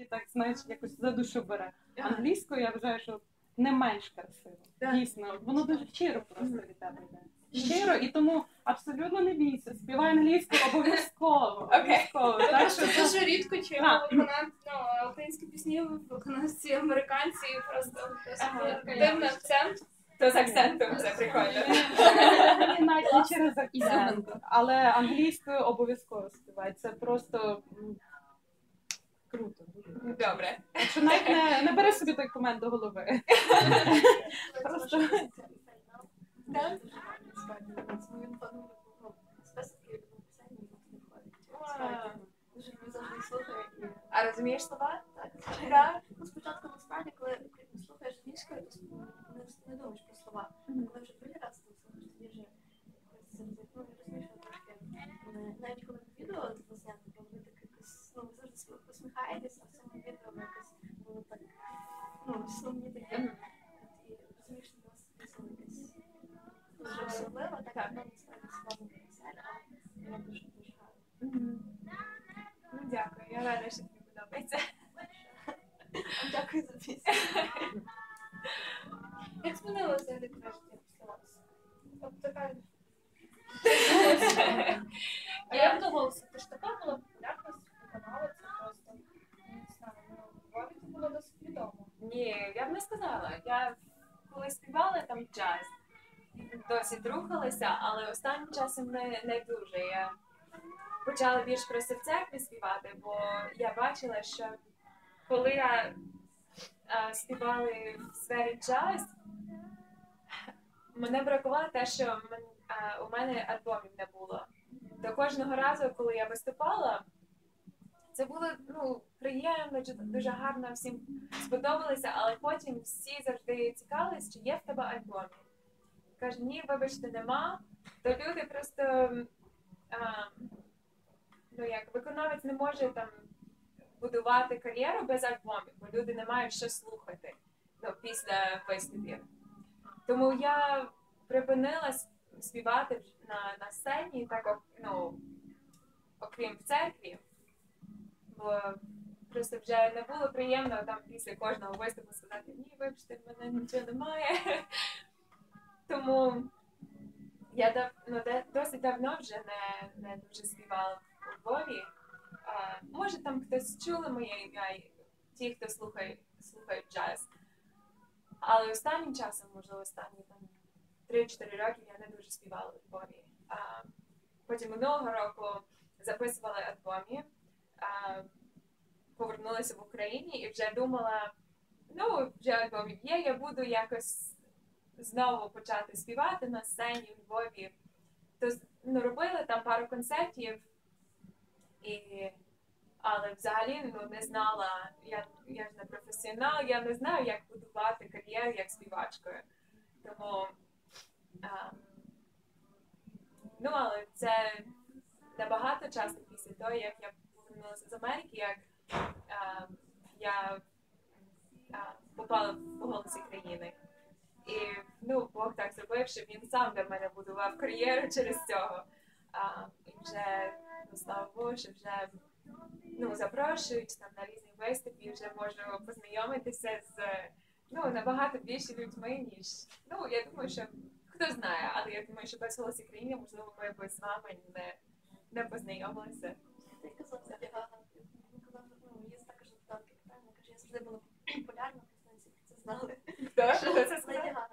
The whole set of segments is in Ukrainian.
і так знаєш, якось за душу бере. Англійською я вважаю, що не менш красиво. Дійсно, воно дуже щиро просто від тебе йде. Щиро, і тому абсолютно не бійся. Співай англійською обов'язково. Обов'язково. Так що Дуже рідко чуємо Так. виконати ну, українські пісні, виконавці американці, просто Ага. дивний акцент. То з акцентом це прикольно. Навіть не через акцент, але англійською обов'язково співай. Це просто круто. дуже. Добре. Так що навіть не, не бери собі той комент до голови. Просто завжди. А розумієш слова? Так? Ну, спочатку насправді, коли слухаєш англійською, не думаєш про слова. Рада, що тобі подобається. Дякую за пісню. Як змінилося взагалі краще після вас? От така. А я вдумалася, ти ж така була популярність, виконала це просто. Не знаю, ну, в це було досить відомо. Ні, я б не сказала. Я коли співала там джаз, досить рухалася, але останнім часом не, не дуже. Я почала більш просто в церкві співати, бо я бачила, що коли я а, співала в сфері джаз, мене бракувало те, що у мене альбомів не було. До кожного разу, коли я виступала, це було ну, приємно, дуже гарно всім сподобалося, але потім всі завжди цікавились, чи є в тебе альбомі. Каже, ні, вибачте, нема. То люди просто ну як виконавець не може там будувати кар'єру без альбомів, бо люди не мають що слухати ну, після виступів. Тому я припинила співати на, на сцені, так ну, окрім в церкві, бо просто вже не було приємно там після кожного виступу сказати, ні, вибачте, в мене нічого немає. Тому я дав, ну, досить давно вже не, не дуже співала у Львові. А, може, там хтось чули моє ім'я, ті, хто слухає, слухають джаз. Але останнім часом, можливо, останні там 3-4 роки я не дуже співала у Львові. А, потім минулого року записувала альбомі, а, повернулася в Україні і вже думала, ну, вже альбомів є, я буду якось знову почати співати на сцені у Львові. То ну, робила там пару концертів, і, але взагалі ну, не знала, я, я ж не професіонал, я не знаю, як будувати кар'єру як співачкою. Тому а, ну, але це набагато часу після того, як я повернулася з Америки, як а, я а, попала в голосі країни. І ну, Бог так зробив, що він сам для мене будував кар'єру через цього. А, і вже, ну, слава Богу, що вже ну, запрошують там на різні виступи, вже можу познайомитися з ну, набагато більше людьми, ніж ну, я думаю, що хто знає, але я думаю, що без голосі країни, можливо, ми б з вами не, не познайомилися. Ти Гага. Ну, також я завжди була популярна, це знали. Що це? Гага.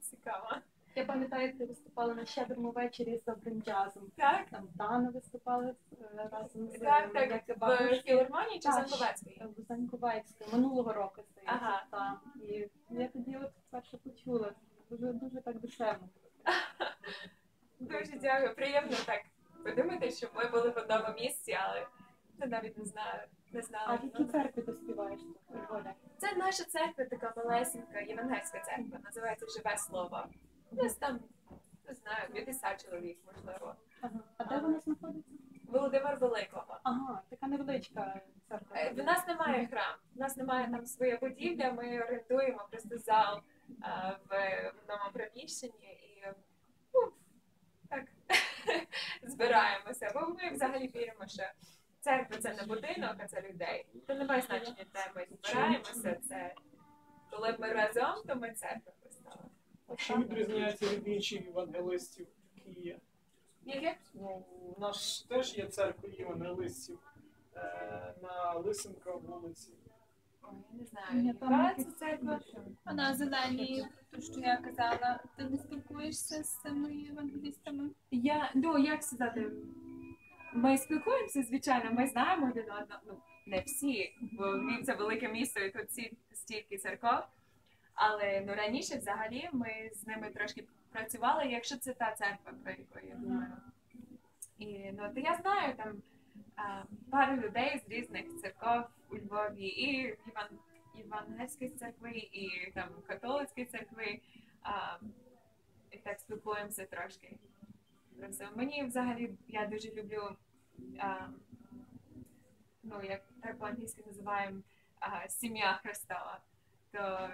Цікаво. Я пам'ятаю, як ти виступала на щедрому вечорі з добрим джазом. Так, Там Дана виступала е, разом з так, так. В філармонії чи Так, Занковецької? в Заньковецької, минулого року здається. Ага. Там. І я тоді от вперше почула. Дуже дуже так душевно. Дуже дякую. Приємно так подумати, що ми були в одному місці, але я навіть не знаю. Не А знала. в якій церкві ти співаєш Це наша церква, така малесенька, євангельська церква, називається Живе Слово. Нас там, не знаю, 50 чоловік, можливо. Ага. А де вона знаходиться? Володимир Великого. Ага, така невеличка церква. Е, В нас немає храм, в нас немає там своя будівля, ми орендуємо просто зал е, в одному приміщенні і ну, так збираємося. Бо ми взагалі віримо, що церква це не будинок, а це людей. То немає значення, де ми збираємося. Це коли ми разом, то ми церква поставили. А чим відрізняється від інших евангелистів, які є? Яке? Ну, у нас теж є церква євангелистів е, на Лисенка вулиці. Ой, я не знаю. Яка це церква? А на то що я казала, ти не спілкуєшся з цими евангелістами? Я, ну, як сказати, ми спілкуємося, звичайно, ми знаємо один одного, ну, не всі, бо Львів це велике місто, і тут всі стільки церков. Але ну, раніше взагалі ми з ними трошки працювали, якщо це та церква, про яку я думаю. І ну, то я знаю там а, пару людей з різних церков у Львові, і Іван, Євангельської церкви, і там католицької церкви. А, і так спілкуємося трошки. Просто мені взагалі я дуже люблю, а, ну як так по-англійськи називаємо а, сім'я Христова. То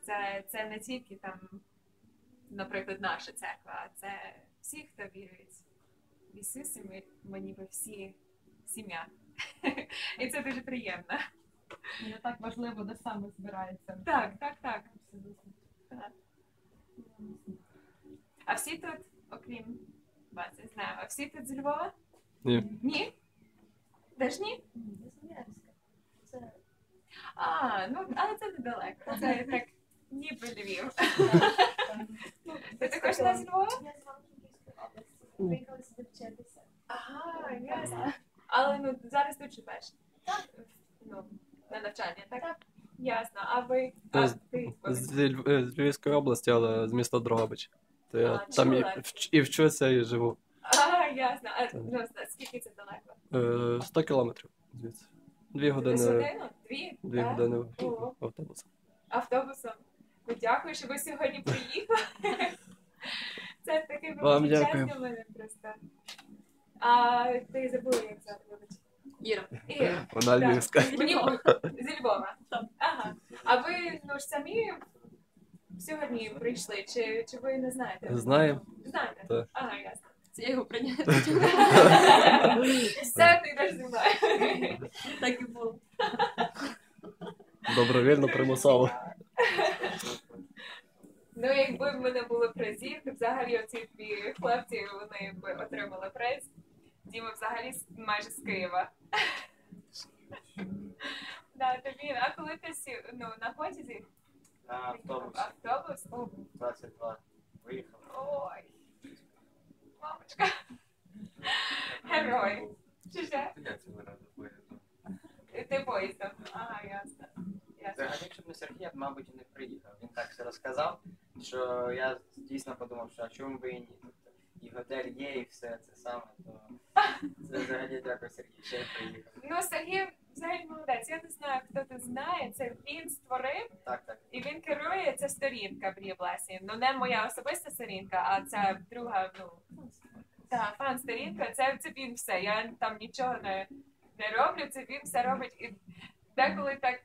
це, це не тільки там, наприклад, наша церква, а це всі, хто вірують в Ісуса, ми, ми ніби всі сім'я. І це дуже приємно. Не так важливо, де саме збирається. Так, так, так. Абсолютно. А всі тут, окрім вас, я знаю, а всі тут з Львова? Ні. Ні? Теж ні? Це А, ну, але це недалеко. Це так ніби Львів. Ти також не з Львова? я з Івано-Франківської області. Приїхали сюди вчитися. Ага, ясно. Але ну зараз тут живеш. Так. Ну, на навчання, так? Так. Ясно. А ви а, з- ти З, Льв- з Львівської області, але з міста Дрогобич. То я там і, і вчуся, і живу. А, ясно. А ну, скільки це далеко? Е, 100 кілометрів звідси. Дві години, годину? Дві? дві Так? години автобусом. автобусом. Ну, дякую, що ви сьогодні приїхали. Це таке Вам велике дякую. щастя в мене просто. А ти забула, як звати, вибач. Іра. Іра. Вона Так. львівська. Мені зі Львова. Ага. А ви ну ж самі сьогодні прийшли, чи, чи ви не знаєте? Знаємо. Знаєте? Так. Ага, ясно. Це я його прийняти. Все, ти йдеш зі мною. Так і було. Добровільно примусово. Ну, якби в мене були призи, то взагалі оці дві хлопці вони б отримали приз. Діма взагалі майже з Києва. Да, тобі, а коли ти сів ну, на потязі? На автобус Автобус? 22 виїхав. Ой. Мамочка. Герой. Чи ще? Я цього разу поїду. Ти поїздом. Ага, ясно. Ясно. Взагалі, якщо б не Сергій, я б, мабуть, і не приїхав. Він так все розказав, що я дійсно подумав, що а чому би і ні. Тобто, і готель є, і все це саме, то це взагалі дякую Сергій, що я приїхав. Ну, Сергій взагалі молодець. Я не знаю, хто тут знає. Це він створив Так, так. І він керує це сторінка Брія Блесі. Ну не моя особиста сторінка, а це друга, ну та фан-сторінка. Це, це він все. Я там нічого не, не роблю. Це він все робить. І деколи так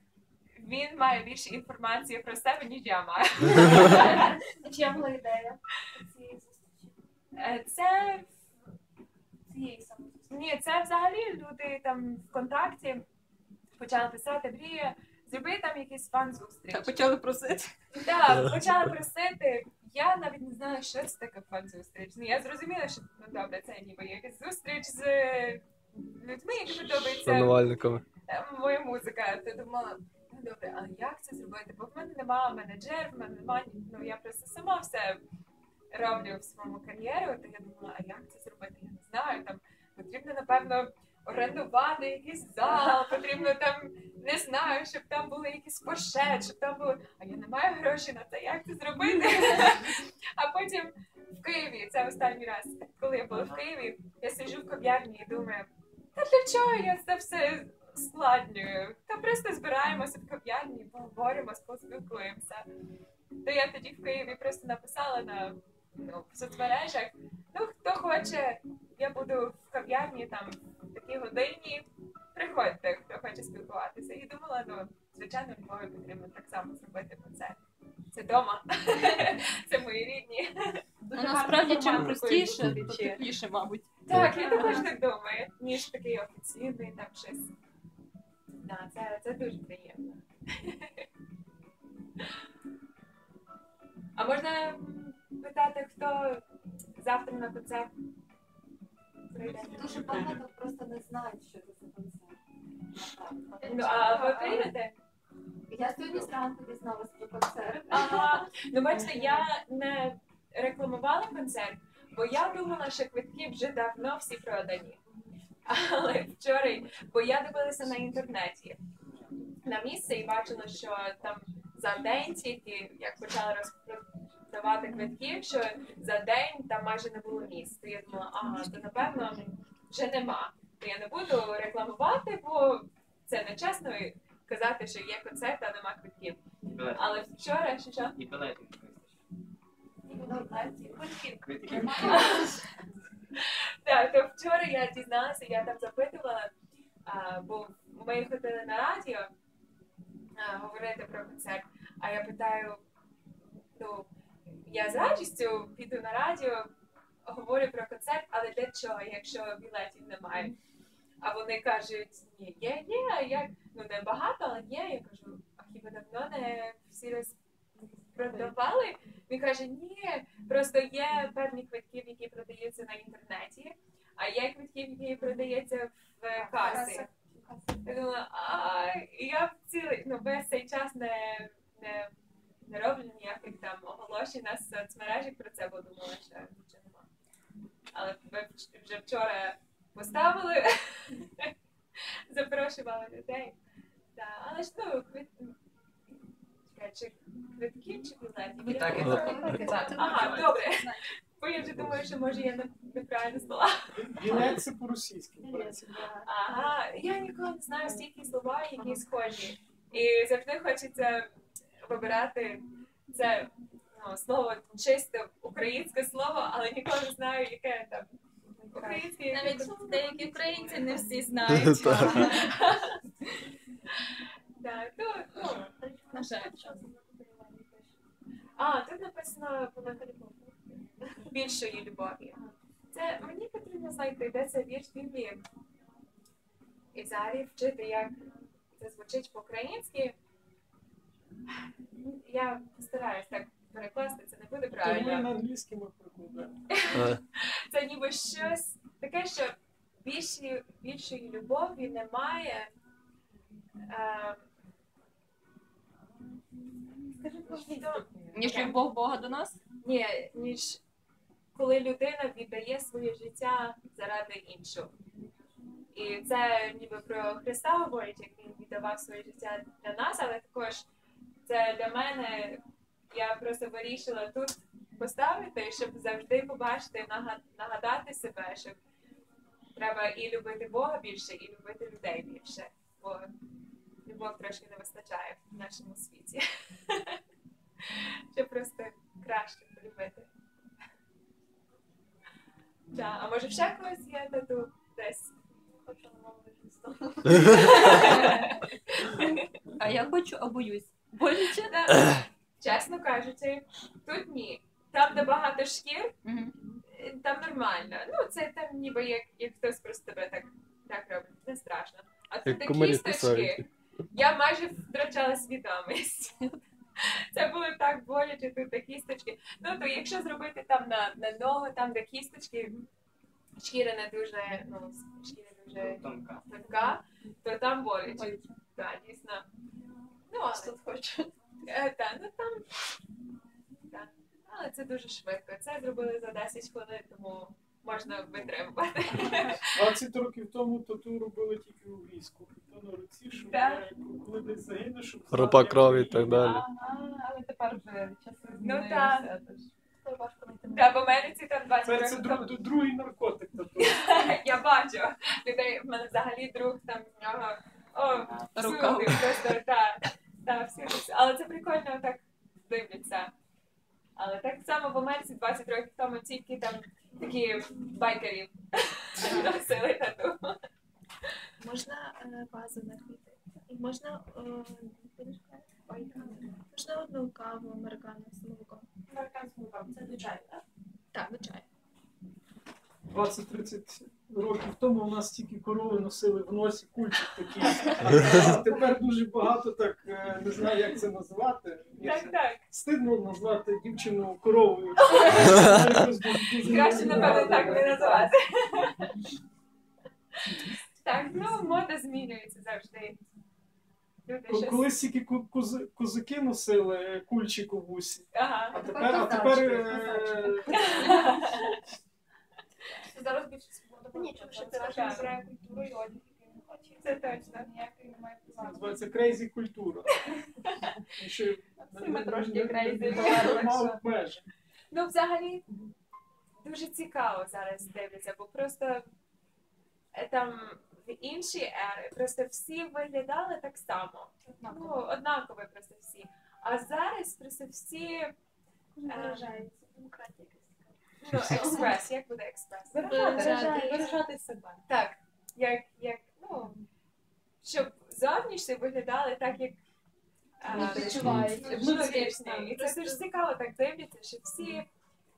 він має більше інформації про себе, ніж я маю. А чия була ідея цієї зустрічі? Е, Це Цієї саме ні, це взагалі люди там в контакті почали писати Брія. Зроби там якийсь фан-зустріч. Так, почали просити. Так, почала просити. Я навіть не знаю, що це таке фан-зустріч. Ну, я зрозуміла, що ну добре, це ніби якась зустріч з людьми, які подобається е, моя музика. Ти думала, ну добре, а як це зробити? Бо в мене немає менеджер, в мене немає, ну я просто сама все роблю в своєму кар'єру, то я думала, а як це зробити? Я не знаю. Там потрібно, напевно, орендувати якийсь зал, потрібно там, не знаю, щоб там були якісь пошет, щоб там були. А я не маю грошей на це, як це зробити? А потім в Києві, це останній раз, коли я була в Києві, я сиджу в кав'ярні і думаю, та для чого я це все складнюю? Та просто збираємося в кав'ярні, поговоримо, поспілкуємося. То я тоді в Києві просто написала на ну, в соцмережах, ну хто хоче, я буду в кав'ярні там такій годині. Приходьте, хто хоче спілкуватися. І думала, ну звичайно, Львові потрібно так само зробити, бо це, це дома. це мої рідні. Насправді, чим простіше, то тепліше, мабуть. Так, я також так думаю, ніж такий офіційний там щось. Да, це, це дуже приємно. А можна питати, хто завтра на концерт? Дуже багато просто не знають, що це за концерт. Ну, а ви прийдете? Я сьогодні зранку дізналася про концерт. Ага. Ну, бачите, я не рекламувала концерт, бо я думала, що квитки вже давно всі продані. Але вчора, бо я дивилася на інтернеті на місце і бачила, що там за день тільки, як почали розпродавати квитки, що за день там майже не було місць. То я думала, ага, то напевно вже нема. То я не буду рекламувати, бо це нечесно казати, що є концерт, а нема квитків. Але вчора що що? І не. Ну, навіть квитків. Так, то вчора я дізналася, я там запитувала, а, бо ми ходили на радіо а, говорити про концерт, а я питаю, ну, я з радістю піду на радіо, говорю про концерт, але для чого, якщо білетів немає? А вони кажуть, ні, є, є, як, ну не багато, але є. Я кажу, а хіба давно не всі розпродавали? Він каже, ні, просто є певні квитків, які продаються на інтернеті, а є квитків, які продаються в касі. Я думала, а я цілий, ну весь цей час не, не, не роблю ніяких там оголошень на соцмережі про це, бо думала, що нічого нема. Але ви вже вчора поставили, запрошували людей. Да, але ж ну, квит... Чекай, чи квитків чи білетів? І Я так, і так. Ага, добре. Бо я вже думаю, що може я не- неправильно слова. Білет це по-російськи. Ага, я ніколи не знаю стільки слова, які схожі. І завжди хочеться вибирати це ну, слово чисто українське слово, але ніколи не знаю, яке там українське. Навіть деякі українці не всі знають. Так. Да, то, ну, На жаль. а, тут написано більшої любові. Це мені потрібно знайти, де це вірш Біблії. І взагалі вчити, як це звучить по-українськи. Я постараюсь так перекласти, це не буде Тому і на правильно. англійській ми прикладаємо. Е, Це ніби щось таке, що більшої, більшої любові немає. Е, що- Ніж любов Бога до нас? Ні, ніж коли людина віддає своє життя заради іншого. І це ніби про Христа говорить, як він віддавав своє життя для нас, але також це для мене. Я просто вирішила тут поставити, щоб завжди побачити, нага- нагадати себе, що треба і любити Бога більше, і любити людей більше. Бо любов трошки не вистачає в нашому світі. Щоб просто краще полюбити. Да, а може ще когось є тату десь? Хочу на місто. А я хочу, а боюсь. Боляче? Да. Чесно кажучи, тут ні. Там, де багато шкір, там нормально. Ну, це там ніби як, як хтось просто тебе так, так робить, не страшно. А тут Як такі кісточки, я майже втрачала свідомість. Це було так боляче, тут такі кісточки. Ну, то якщо зробити там на, на ногу, там, де кісточки, шкіра не дуже, ну, шкіра дуже Тонка. тонка, то там боляче. Так, дійсно. Ну, але Тут хочу. Е, та, ну там. Так. Але це дуже швидко. Це зробили за 10 хвилин, тому можна витримувати. 20 років тому тату робили тільки у війську. То на руці, щоб Так. е, коли десь загинеш, щоб Ропа крові і так далі. Ага, але тепер вже часи Ну, знайти. Та в Америці там 20 Це, це друг, тому. другий наркотик тату. Я бачу. Людей, в мене взагалі друг там в нього. О, Рука. всюди, просто так. Та, всюди. Але це прикольно так дивляться. Але так само в Америці 20 років тому тільки там такі байкерів носили тату. Можна е, вазу на квіти. І можна, е, можна одну каву американо з молоком. Американському вам це до чаю, так? Так, до чаю. 20-30 років тому у нас тільки корови носили в носі кульчик такий. А тепер дуже багато так е, не знаю, як це назвати. Так, так. Стидно назвати дівчину коровою. Краще, напевно, так не називати. Так, ну мода змінюється завжди. Люди. Колись тільки ку- кузи- козаки носили кульчик у вусі, Ага. а тепер, а тепер е, Зараз більше нічого, що це це кожен так. культуру і одяг, який він хоче. Це точно. Ніякої немає це називається крейзі культура. Ми трошки що. меж. Ну, взагалі, дуже цікаво зараз дивляться, бо просто е, там в інші ери просто всі виглядали так само. Ну, однаково просто всі. А зараз просто всі Виражається. Демократія. Ну, експрес, як буде експрес? Виражати, виражати. Себе. Так, як, як, ну, щоб зовнішні виглядали так, як е, І це дуже цікаво так дивляться, що всі,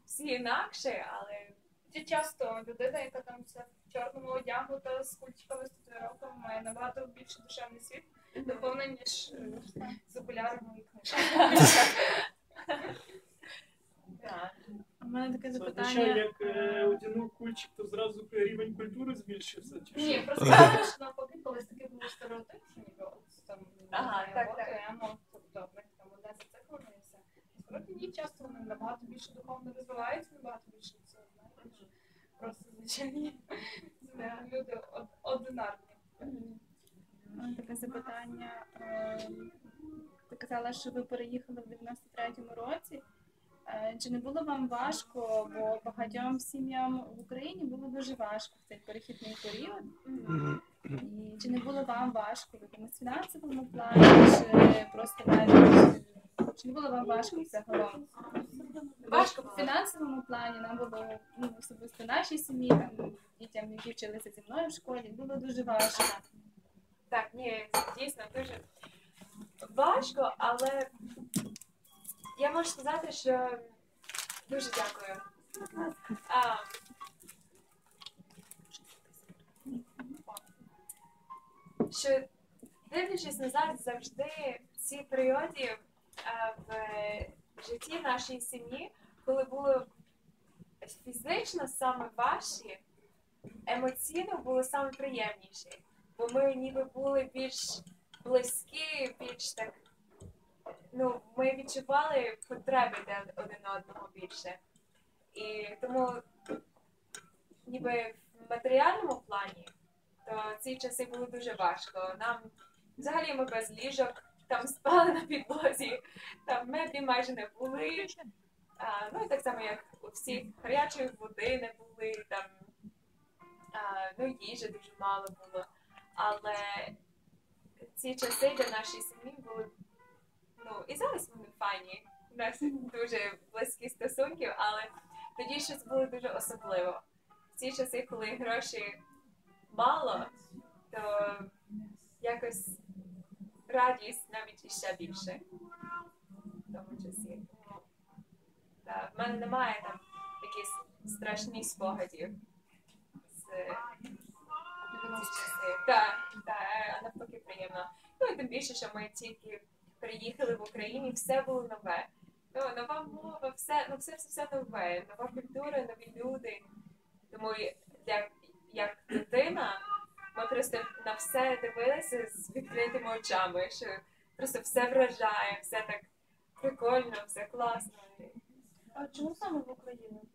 всі інакше, але Чи часто людина, яка там вся в чорному одягнута з кульчиками з татуїровками, має набагато більше душевний світ, наповнений, ніж е, з окулярами і книжками. У мене таке Це означає, як е, одягнув кульчик, то зразу рівень культури збільшився. Чи Ні, просто що навпаки, колись такий був стереотип, що ніби от там Ага, так, так. окремо, тобто в них там одне зациклено і все. Насправді ні, часто вони набагато більше духовно розвиваються, набагато більше це знаєте, просто звичайні люди од- одинарні. У мене таке запитання. Ем, Ти казала, що ви переїхали в 93-му році. Е, Чи не було вам важко, бо багатьом сім'ям в Україні було дуже важко в цей перехідний період? І чи не було вам важко в якомусь фінансовому плані, чи просто навіть чи не було вам важко загалом? Важко в фінансовому плані нам було ну, особисто нашій сім'ї, там дітям, які вчилися зі мною в школі, було дуже важко. Так, ні, дійсно дуже важко, але я можу сказати, що дуже дякую. А, що дивлячись назад, завжди ці періоди а, в житті нашої сім'ї, коли було фізично саме важче, емоційно було саме приємніше бо ми ніби були більш близькі, більш так. Ну, ми відчували потреби один одного більше. І тому, ніби в матеріальному плані, то ці часи були дуже важко. Нам взагалі ми без ліжок там спали на підлозі, там меблі майже не були. А, ну і так само, як у всіх гарячої води не були, там а, ну, їжі дуже мало було. Але ці часи для нашої сім'ї були. Ну, і зараз вони файні. У нас дуже близькі стосунки, але тоді щось було дуже особливо. В ці часи, коли грошей мало, то якось радість навіть іще більше в тому часі. Та, в мене немає там якихось страшних спогадів з ці часи. Так, так, а навпаки приємно. Ну і тим більше, що ми тільки приїхали в Україні, все було нове. Ну, нова мова, все, ну все, все, все нове, нова культура, нові люди. Тому як, як дитина, ми просто на все дивилися з відкритими очами, що просто все вражає, все так прикольно, все класно. А чому саме в Україну?